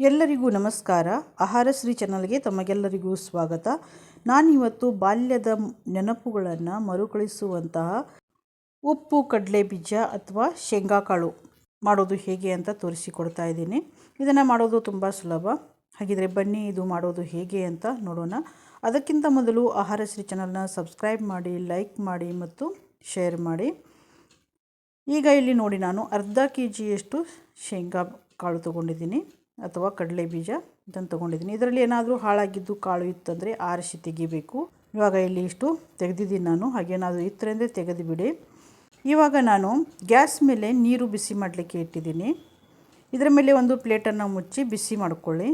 ಎಲ್ಲರಿಗೂ ನಮಸ್ಕಾರ. ಆಹಾರ ಶ್ರೀ ಚಾನಲ್ಗೆ ತಮಗೆಲ್ಲರಿಗೂ ಸ್ವಾಗತ. ನಾನಿವತ್ತು ಬಾಲ್ಯದ ನೆನಪುಗಳನ್ನು ಮರುಕಳಿಸುವಂತಹ ಉಪ್ಪು, ಕಡಲೆ ಬೀಜ ಅಥವಾ ಶೇಂಗಾಕಾಳು ಮಾಡೋದು ಹೇಗೆ ಅಂತ ತೋರಿಸಿಕೊಡ್ತಾ ಇದ್ದೀನಿ. ಇದನ್ನು ಮಾಡೋದು ತುಂಬ ಸುಲಭ. ಹಾಗಿದ್ರೆ ಬನ್ನಿ, ಇದು ಮಾಡೋದು ಹೇಗೆ ಅಂತ ನೋಡೋಣ. ಅದಕ್ಕಿಂತ ಮೊದಲು ಆಹಾರ ಶ್ರೀ ಚಾನಲ್ನ ಸಬ್ಸ್ಕ್ರೈಬ್ ಮಾಡಿ, ಲೈಕ್ ಮಾಡಿ ಮತ್ತು ಶೇರ್ ಮಾಡಿ. ಈಗ ಇಲ್ಲಿ ನೋಡಿ ನಾನು ಅರ್ಧ ಕೆ ಜಿಯಷ್ಟು ಶೇಂಗಾ ಕಾಳು ತೊಗೊಂಡಿದ್ದೀನಿ. ಅಥವಾ ಕಡಲೆ ಬೀಜ ಇದನ್ನು ತೊಗೊಂಡಿದ್ದೀನಿ. ಇದರಲ್ಲಿ ಏನಾದರೂ ಹಾಳಾಗಿದ್ದು ಕಾಳು ಇತ್ತಂದರೆ ಆರಿಸಿ ತೆಗಿಬೇಕು. ಇವಾಗ ಇಲ್ಲಿ ಇಷ್ಟು ತೆಗೆದಿದ್ದೀನಿ ನಾನು. ಹಾಗೇನಾದರೂ ಇತ್ತರೆ ಅಂದರೆ ತೆಗೆದು ಬಿಡಿ ಇವಾಗ ನಾನು ಗ್ಯಾಸ್ ಮೇಲೆ ನೀರು ಬಿಸಿ ಮಾಡಲಿಕ್ಕೆ ಇಟ್ಟಿದ್ದೀನಿ. ಇದರ ಮೇಲೆ ಒಂದು ಪ್ಲೇಟನ್ನು ಮುಚ್ಚಿ ಬಿಸಿ ಮಾಡಿಕೊಳ್ಳಿ.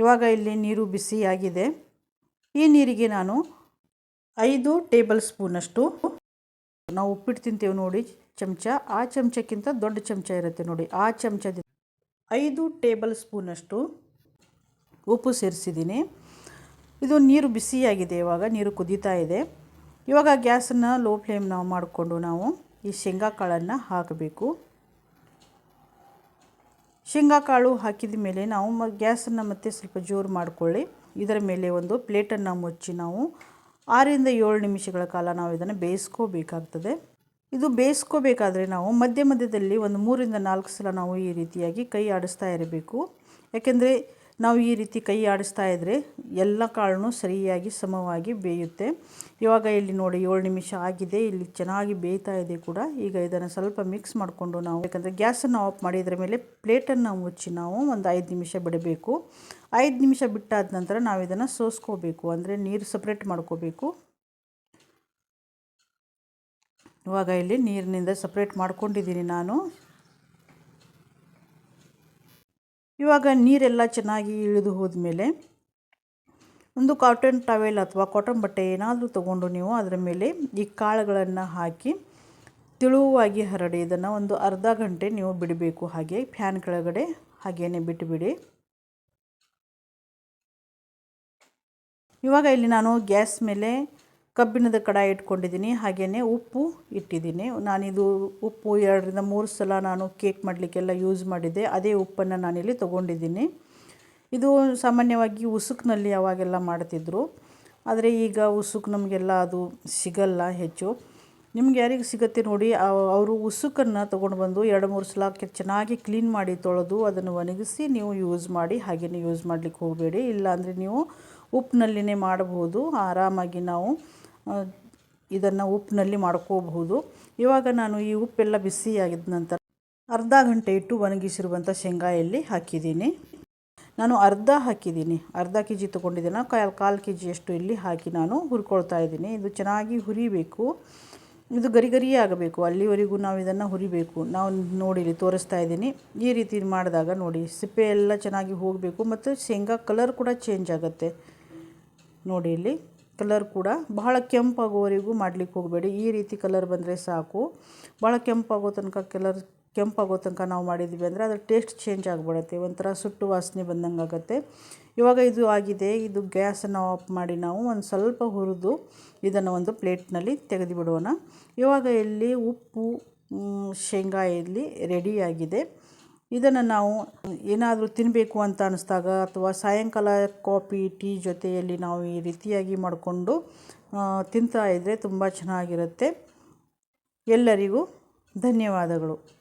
ಇವಾಗ ಇಲ್ಲಿ ನೀರು ಬಿಸಿ ಆಗಿದೆ. ಈ ನೀರಿಗೆ ನಾನು ಐದು ಟೇಬಲ್ ಸ್ಪೂನಷ್ಟು ನಾವು ಉಪ್ಪಿಟ್ಟು ತಿಂತೇವೆ ನೋಡಿ ಚಮಚ. ಆ ಚಮಚಕ್ಕಿಂತ ದೊಡ್ಡ ಚಮಚ ಇರುತ್ತೆ ನೋಡಿ. ಆ ಚಮಚದ ಐದು ಟೇಬಲ್ ಸ್ಪೂನಷ್ಟು ಉಪ್ಪು ಸೇರಿಸಿದ್ದೀನಿ. ಇದು ನೀರು ಬಿಸಿಯಾಗಿದೆ ಇವಾಗ, ನೀರು ಕುದೀತಾ ಇದೆ. ಇವಾಗ ಗ್ಯಾಸನ್ನು ಲೋ ಫ್ಲೇಮ್ ನಾವು ಮಾಡಿಕೊಂಡು ನಾವು ಈ ಶೇಂಗಾ ಕಾಳನ್ನು ಹಾಕಬೇಕು. ಶೇಂಗಾ ಕಾಳು ಹಾಕಿದ ಮೇಲೆ ನಾವು ಮ ಗ್ಯಾಸನ್ನು ಮತ್ತೆ ಸ್ವಲ್ಪ ಜೋರು ಮಾಡಿಕೊಳ್ಳಿ. ಇದರ ಮೇಲೆ ಒಂದು ಪ್ಲೇಟನ್ನು ಮುಚ್ಚಿ ನಾವು ಆರರಿಂದ ಏಳು ನಿಮಿಷಗಳ ಕಾಲ ನಾವು ಇದನ್ನು ಬೇಯಿಸ್ಕೋಬೇಕಾಗ್ತದೆ. ಇದು ಬೇಯಿಸ್ಕೋಬೇಕಾದ್ರೆ ನಾವು ಮಧ್ಯ ಮಧ್ಯದಲ್ಲಿ ಒಂದು ಮೂರಿಂದ ನಾಲ್ಕು ಸಲ ನಾವು ಈ ರೀತಿಯಾಗಿ ಕೈ ಆಡಿಸ್ತಾ ಇರಬೇಕು. ಯಾಕೆಂದರೆ ನಾವು ಈ ರೀತಿ ಕೈ ಆಡಿಸ್ತಾ ಇದ್ದರೆ ಎಲ್ಲ ಕಾಳನ್ನು ಸರಿಯಾಗಿ ಸಮವಾಗಿ ಬೇಯುತ್ತೆ. ಇವಾಗ ಇಲ್ಲಿ ನೋಡಿ ಏಳು ನಿಮಿಷ ಆಗಿದೆ. ಇಲ್ಲಿ ಚೆನ್ನಾಗಿ ಬೇಯ್ತಾ ಇದೆ ಕೂಡ. ಈಗ ಇದನ್ನು ಸ್ವಲ್ಪ ಮಿಕ್ಸ್ ಮಾಡಿಕೊಂಡು ನಾವು ಯಾಕಂದರೆ ಗ್ಯಾಸನ್ನು ಆಫ್ ಮಾಡಿ ಇದರ ಮೇಲೆ ಪ್ಲೇಟನ್ನು ಮುಚ್ಚಿ ನಾವು ಒಂದು ಐದು ನಿಮಿಷ ಬಿಡಬೇಕು. ಐದು ನಿಮಿಷ ಬಿಟ್ಟಾದ ನಂತರ ನಾವು ಇದನ್ನು ಸೋಸ್ಕೋಬೇಕು. ಅಂದರೆ ನೀರು ಸಪ್ರೇಟ್ ಮಾಡ್ಕೋಬೇಕು. ಇವಾಗ ಇಲ್ಲಿ ನೀರಿನಿಂದ ಸಪ್ರೇಟ್ ಮಾಡ್ಕೊಂಡಿದ್ದೀನಿ ನಾನು. ಇವಾಗ ನೀರೆಲ್ಲ ಚೆನ್ನಾಗಿ ಇಳಿದು ಹೋದ್ಮೇಲೆ ಒಂದು ಕಾಟನ್ ಟವೆಲ್ ಅಥವಾ ಕಾಟನ್ ಬಟ್ಟೆ ಏನಾದರೂ ತೊಗೊಂಡು ನೀವು ಅದರ ಮೇಲೆ ಈ ಕಾಳುಗಳನ್ನು ಹಾಕಿ ತಿಳುವಾಗಿ ಹರಡಿ ಇದನ್ನು ಒಂದು ಅರ್ಧ ಗಂಟೆ ನೀವು ಬಿಡಬೇಕು. ಹಾಗೆ ಫ್ಯಾನ್ ಕೆಳಗಡೆ ಹಾಗೇನೆ ಬಿಟ್ಟುಬಿಡಿ ಇವಾಗ ಇಲ್ಲಿ ನಾನು ಗ್ಯಾಸ್ ಮೇಲೆ ಕಬ್ಬಿಣದ ಕಡಾಯಿ ಇಟ್ಕೊಂಡಿದ್ದೀನಿ ಹಾಗೆಯೇ ಉಪ್ಪು ಇಟ್ಟಿದ್ದೀನಿ. ನಾನಿದು ಉಪ್ಪು ಎರಡರಿಂದ ಮೂರು ಸಲ ನಾನು ಕೇಕ್ ಮಾಡಲಿಕ್ಕೆಲ್ಲ ಯೂಸ್ ಮಾಡಿದ್ದೆ. ಅದೇ ಉಪ್ಪನ್ನು ನಾನಿಲ್ಲಿ ತೊಗೊಂಡಿದ್ದೀನಿ. ಇದು ಸಾಮಾನ್ಯವಾಗಿ ಉಸುಕಿನಲ್ಲಿ ಅವಾಗೆಲ್ಲ ಮಾಡ್ತಿದ್ರು. ಆದರೆ ಈಗ ಉಸುಕು ನಮಗೆಲ್ಲ ಅದು ಸಿಗಲ್ಲ ಹೆಚ್ಚು. ನಿಮ್ಗೆ ಯಾರಿಗೆ ಸಿಗುತ್ತೆ ನೋಡಿ ಅವರು ಉಸುಕನ್ನು ತೊಗೊಂಡು ಬಂದು ಎರಡು ಮೂರು ಸಲ ಚೆನ್ನಾಗಿ ಕ್ಲೀನ್ ಮಾಡಿ ತೊಳೆದು ಅದನ್ನು ಒಣಗಿಸಿ ನೀವು ಯೂಸ್ ಮಾಡಿ ಹಾಗೆಯೇ ಯೂಸ್ ಮಾಡಲಿಕ್ಕೆ ಹೋಗಬೇಡಿ. ಇಲ್ಲಾಂದರೆ ನೀವು ಉಪ್ಪಿನಲ್ಲಿನೇ ಮಾಡಬಹುದು. ಆರಾಮಾಗಿ ನಾವು ಇದನ್ನು ಉಪ್ಪಿನಲ್ಲಿ ಮಾಡ್ಕೋಬಹುದು. ಇವಾಗ ನಾನು ಈ ಉಪ್ಪೆಲ್ಲ ಬಿಸಿಯಾಗಿದ್ದ ನಂತರ ಅರ್ಧ ಗಂಟೆ ಇಟ್ಟು ಒಣಗಿಸಿರುವಂಥ ಶೇಂಗಾ ಎಲ್ಲಿ ಹಾಕಿದ್ದೀನಿ. ನಾನು ಅರ್ಧ ಹಾಕಿದ್ದೀನಿ. ಅರ್ಧ ಕೆ ಜಿ ತೊಗೊಂಡಿದ್ದೇನೆ ಕಾಲು ಕಾಲು ಕೆ ಜಿಯಷ್ಟು ಇಲ್ಲಿ ಹಾಕಿ ನಾನು ಹುರ್ಕೊಳ್ತಾ ಇದ್ದೀನಿ. ಇದು ಚೆನ್ನಾಗಿ ಹುರಿಬೇಕು. ಇದು ಗರಿ ಗರಿ ಆಗಬೇಕು. ಅಲ್ಲಿವರೆಗೂ ನಾವು ಇದನ್ನು ಹುರಿಬೇಕು. ನಾವು ನೋಡಿ ಇಲ್ಲಿ ತೋರಿಸ್ತಾ ಇದ್ದೀನಿ. ಈ ರೀತಿ ಮಾಡಿದಾಗ ನೋಡಿ ಸಿಪ್ಪೆ ಎಲ್ಲ ಚೆನ್ನಾಗಿ ಹೋಗಬೇಕು. ಮತ್ತು ಶೇಂಗಾ ಕಲರ್ ಕೂಡ ಚೇಂಜ್ ಆಗುತ್ತೆ. ನೋಡಿ ಇಲ್ಲಿ. ಕಲರ್ ಕೂಡ ಬಹಳ ಕೆಂಪಾಗೋವರೆಗೂ ಮಾಡಲಿಕ್ಕೆ ಹೋಗಬೇಡಿ. ಈ ರೀತಿ ಕಲರ್ ಬಂದರೆ ಸಾಕು. ಭಾಳ ಕೆಂಪಾಗೋ ತನಕ ಕಲರ್ ಕೆಂಪಾಗೋ ತನಕ ನಾವು ಮಾಡಿದ್ವಿ ಅಂದರೆ ಅದರ ಟೇಸ್ಟ್ ಚೇಂಜ್ ಆಗಿಬಿಡುತ್ತೆ. ಒಂಥರ ಸುಟ್ಟು ವಾಸನೆ ಬಂದಂಗೆ ಆಗುತ್ತೆ. ಇವಾಗ ಇದು ಆಗಿದೆ. ಇದು ಗ್ಯಾಸನ್ನು ಆಫ್ ಮಾಡಿ ನಾವು ಒಂದು ಸ್ವಲ್ಪ ಹುರಿದು ಇದನ್ನು ಒಂದು ಪ್ಲೇಟ್ನಲ್ಲಿ ತೆಗೆದು ಬಿಡೋಣ ಇವಾಗ ಇಲ್ಲಿ ಉಪ್ಪು ಶೇಂಗಾ ಇಲ್ಲಿ ರೆಡಿಯಾಗಿದೆ ಇದನ್ನು ನಾವು ಏನಾದರೂ ತಿನ್ನಬೇಕು ಅಂತ ಅನ್ನಿಸ್ದಾಗ ಅಥವಾ ಸಾಯಂಕಾಲ ಕಾಫಿ, ಟೀ ಜೊತೆಯಲ್ಲಿ ನಾವು ಈ ರೀತಿಯಾಗಿ ಮಾಡಿಕೊಂಡು ತಿಂತಾ ಇದ್ದರೆ ತುಂಬ ಚೆನ್ನಾಗಿರುತ್ತೆ. ಎಲ್ಲರಿಗೂ ಧನ್ಯವಾದಗಳು.